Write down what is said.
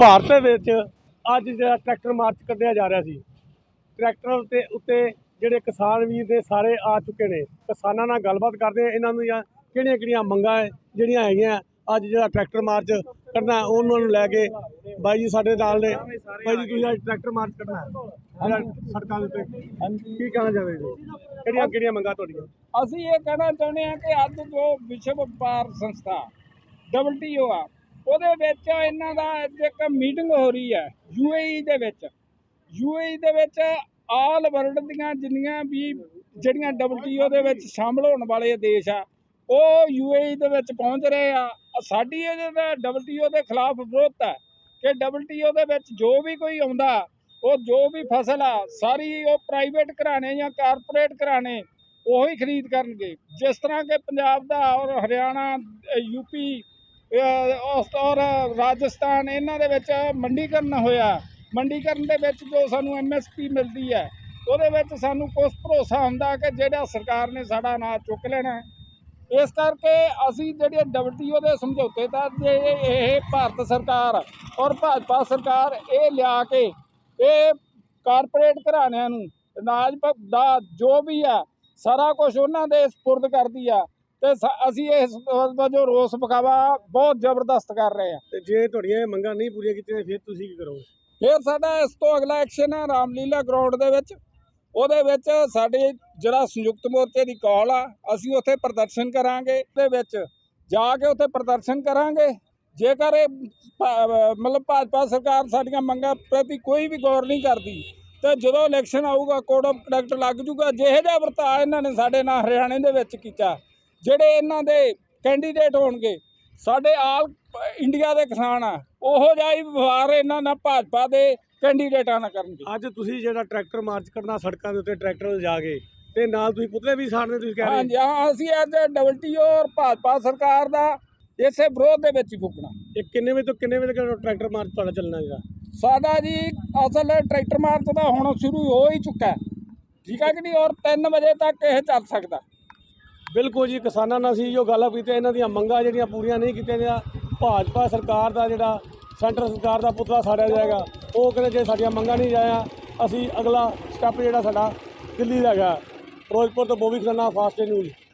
ਭਾਰਤ ਵਿੱਚ ਅੱਜ ਜਿਹੜਾ ਟਰੈਕਟਰ ਮਾਰਚ ਕੱਢਿਆ ਜਾ ਰਿਹਾ ਸੀ। ਟਰੈਕਟਰ ਦੇ ਉੱਤੇ ਜਿਹੜੇ ਕਿਸਾਨ ਵੀਰ ਨੇ ਸਾਰੇ ਆ ਚੁੱਕੇ ਨੇ। ਕਿਸਾਨਾਂ ਨਾਲ ਗੱਲਬਾਤ ਕਰਦੇ ਆ ਇਹਨਾਂ ਦੀਆਂ ਕਿਹੜੀਆਂ ਕਿਹੜੀਆਂ ਮੰਗਾਂ ਹੈ ਜਿਹੜੀਆਂ ਹੈਗੀਆਂ ਅੱਜ ਜਿਹੜਾ ਟਰੈਕਟਰ ਮਾਰਚ ਹੈ, ਉਹਨਾਂ ਨੂੰ ਲੈ ਕੇ ਬਾਈ ਜੀ ਸਾਡੇ ਨਾਲ ਨੇ। ਬਾਈ ਜੀ ਤੁਸੀਂ ਅੱਜ ਟਰੈਕਟਰ ਮਾਰਚ ਜਿਹੜਾ ਸੜਕਾਂ ਦੇ ਉੱਤੇ। ਕੀ ਕਹਿਣਾ ਚਾਹੁੰਦੇ ਜੀ? ਕਿਹੜੀਆਂ ਕਿਹੜੀਆਂ ਮੰਗਾਂ ਤੁਹਾਡੀਆਂ? ਅਸੀਂ ਇਹ ਕਹਿਣਾ ਚਾਹੁੰਦੇ ਹਾਂ ਕਿ ਅੱਜ ਜੋ ਵਿਸ਼ਵ ਵਪਾਰ ਸੰਸਥਾ WTO ਆ ਉਹਦੇ ਵਿੱਚ ਇਹਨਾਂ ਦਾ ਅੱਜ ਇੱਕ ਮੀਟਿੰਗ ਹੋ ਰਹੀ ਹੈ UAE ਦੇ ਵਿੱਚ। UAE ਦੇ ਵਿੱਚ ਆਲ ਵਰਲਡ ਦੀਆਂ ਜਿੰਨੀਆਂ ਵੀ ਜਿਹੜੀਆਂ WTO ਦੇ ਵਿੱਚ ਸ਼ਾਮਲ ਹੋਣ ਵਾਲੇ ਦੇਸ਼ ਆ ਉਹ UAE ਦੇ ਵਿੱਚ ਪਹੁੰਚ ਰਹੇ ਆ। ਸਾਡੀ ਇਹਦੇ ਦਾ WTO ਦੇ ਖਿਲਾਫ ਵਿਰੋਧ ਹੈ ਕਿ WTO ਦੇ ਵਿੱਚ ਜੋ ਵੀ ਕੋਈ ਆਉਂਦਾ ਉਹ ਜੋ ਵੀ ਫਸਲ ਆ ਸਾਰੀ ਉਹ ਪ੍ਰਾਈਵੇਟ ਘਰਾਣੇ ਜਾਂ ਕਾਰਪੋਰੇਟ ਘਰਾਣੇ ਉਹੀ ਖਰੀਦ ਕਰਨਗੇ। ਜਿਸ ਤਰ੍ਹਾਂ ਕਿ ਪੰਜਾਬ ਦਾ ਔਰ ਹਰਿਆਣਾ ਅ, ਯੂਪੀ ਉਸ ਔਰ ਰਾਜਸਥਾਨ ਇਹਨਾਂ ਦੇ ਵਿੱਚ ਮੰਡੀਕਰਨ ਹੋਇਆ। ਮੰਡੀਕਰਨ ਦੇ ਵਿੱਚ ਜੋ ਸਾਨੂੰ ਐਮਐਸਪੀ ਮਿਲਦੀ ਹੈ, ਉਹਦੇ ਵਿੱਚ ਸਾਨੂੰ ਕੁਝ ਭਰੋਸਾ ਹੁੰਦਾ ਕਿ ਜਿਹੜਾ ਸਰਕਾਰ ਨੇ ਸਾਡਾ ਅਨਾਜ ਚੁੱਕ ਲੈਣਾ ਇਸ ਕਰਕੇ ਅਸੀਂ ਜਿਹੜੇ WTO ਦੇ ਸਮਝੌਤੇ ਤਾਂ ਜੇ ਇਹ ਭਾਰਤ ਸਰਕਾਰ ਔਰ ਭਾਜਪਾ ਸਰਕਾਰ ਇਹ ਲਿਆ ਕੇ ਇਹ ਕਾਰਪੋਰੇਟ ਘਰਾਣਿਆਂ ਨੂੰ ਅਨਾਜ ਦਾ ਜੋ ਵੀ ਆ, ਸਾਰਾ ਕੁਝ ਉਹਨਾਂ ਦੇ ਸਪੁਰਦ ਕਰਦੀ ਆ ਤੇ ਅਸੀਂ ਇਸ ਵਜੋਂ ਰੋਸ ਵਿਖਾਵਾ ਬਹੁਤ ਜ਼ਬਰਦਸਤ ਕਰ ਰਹੇ ਆ ਤੇ ਜੇ ਤੁਹਾਡੀਆਂ ਇਹ ਮੰਗਾਂ ਨਹੀਂ ਪੂਰੀਆਂ ਕੀਤੀਆਂ ਫਿਰ ਤੁਸੀਂ ਕੀ ਕਰੋਗੇ? ਫਿਰ ਸਾਡਾ ਇਸ ਤੋਂ ਅਗਲਾ ਐਕਸ਼ਨ ਹੈ ਰਾਮਲੀਲਾ ਗਰਾਊਂਡ ਦੇ ਵਿੱਚ। ਉਹਦੇ ਵਿੱਚ ਸਾਡੇ ਜਿਹੜਾ ਸੰਯੁਕਤ ਮੋਰਚੇ ਦੀ ਕਾਲ ਆ ਅਸੀਂ ਉੱਥੇ ਪ੍ਰਦਰਸ਼ਨ ਕਰਾਂਗੇ। ਉਹਦੇ ਵਿੱਚ ਜਾ ਕੇ ਉੱਥੇ ਪ੍ਰਦਰਸ਼ਨ ਕਰਾਂਗੇ। ਜੇਕਰ ਇਹ ਮਤਲਬ ਭਾਜਪਾ ਸਰਕਾਰ ਸਾਡੀਆਂ ਮੰਗਾਂ ਪ੍ਰਤੀ ਕੋਈ ਵੀ ਗੌਰ ਨਹੀਂ ਕਰਦੀ ਤੇ ਜਦੋਂ ਇਲੈਕਸ਼ਨ ਆਊਗਾ ਕੋਡ ਆਫ ਕੰਡਕਟ ਲੱਗ ਜੂਗਾ। ਜਿਹੇ ਜਿਹਾ ਵਰਤਾਅ ਇਹਨਾਂ ਨੇ ਸਾਡੇ ਨਾਲ ਹਰਿਆਣੇ ਦੇ ਵਿੱਚ ਕੀਤਾ। ਜਿਹੜੇ ਇਹਨਾਂ ਦੇ ਕੈਂਡੀਡੇਟ ਹੋਣਗੇ ਸਾਡੇ ਆਲ ਇੰਡੀਆ ਦੇ ਕਿਸਾਨ ਆ ਉਹੋ ਜਿਹਾ ਹੀ ਵਿਵਹਾਰ ਇਹਨਾਂ ਨਾਲ ਭਾਜਪਾ ਦੇ ਕੈਂਡੀਡੇਟਾਂ ਨਾਲ ਕਰਨਗੇ। ਅੱਜ ਤੁਸੀਂ ਜਿਹੜਾ ਟਰੈਕਟਰ ਮਾਰਚ ਕਰਨਾ ਸੜਕਾਂ ਦੇ ਉੱਤੇ ਟਰੈਕਟਰ ਜਾ ਕੇ ਤੇ ਨਾਲ ਤੁਸੀਂ ਪੁਤਲੇ ਵੀ ਸਾੜਨੇ ਤੁਸੀਂ ਕਹਿ ਰਹੇ ਹਾਂਜੀ ਹਾਂ ਅਸੀਂ ਅੱਜ ਡਬਲਟੀਓ ਔਰ ਭਾਜਪਾ ਸਰਕਾਰ ਦਾ ਇਸੇ ਵਿਰੋਧ ਦੇ ਵਿੱਚ ਹੀ ਫੁਕਣਾ। ਇਹ ਕਿੰਨੇ ਵਜੇ ਤੋਂ ਕਿੰਨੇ ਵਜੇ ਤੱਕ ਟਰੈਕਟਰ ਮਾਰਚ ਤੁਹਾਡਾ ਚੱਲਣਾ ਹੈਗਾ? ਸਾਡਾ ਜੀ ਅਸਲ ਟਰੈਕਟਰ ਮਾਰਚ ਦਾ ਹੁਣ ਸ਼ੁਰੂ ਹੋ ਹੀ ਚੁੱਕਾ ਹੈ। ਠੀਕ ਹੈ ਕਿ ਨਹੀਂ? ਔਰ 3 ਵਜੇ ਤੱਕ ਇਹ ਚੱਲ ਸਕਦਾ। ਬਿਲਕੁਲ ਜੀ, ਕਿਸਾਨਾਂ ਨਾਲ ਸੀ ਜੋ ਗੱਲ ਕੀਤੀਆਂ ਇਹਨਾਂ ਦੀਆਂ ਮੰਗਾਂ ਜਿਹੜੀਆਂ ਪੂਰੀਆਂ ਨਹੀਂ ਕੀਤੀਆਂ ਗਿਆ ਭਾਜਪਾ ਸਰਕਾਰ ਦਾ ਜਿਹੜਾ, ਸੈਂਟਰ ਸਰਕਾਰ ਦਾ ਪੁਤਲਾ ਸਾੜਿਆ ਜਾਏਗਾ ਉਹ ਕਹਿੰਦੇ ਜੇ ਸਾਡੀਆਂ ਮੰਗਾਂ ਨਹੀਂ ਜਾਇਆ, ਅਸੀਂ ਅਗਲਾ ਸਟੈਪ ਜਿਹੜਾ ਸਾਡਾ ਦਿੱਲੀ ਦਾ ਹੈਗਾ, ਫਿਰੋਜ਼ਪੁਰ ਤੋਂ ਬੋਵੀ ਖੰਨਾ ਫਾਸਟ ਨਿਊਜ਼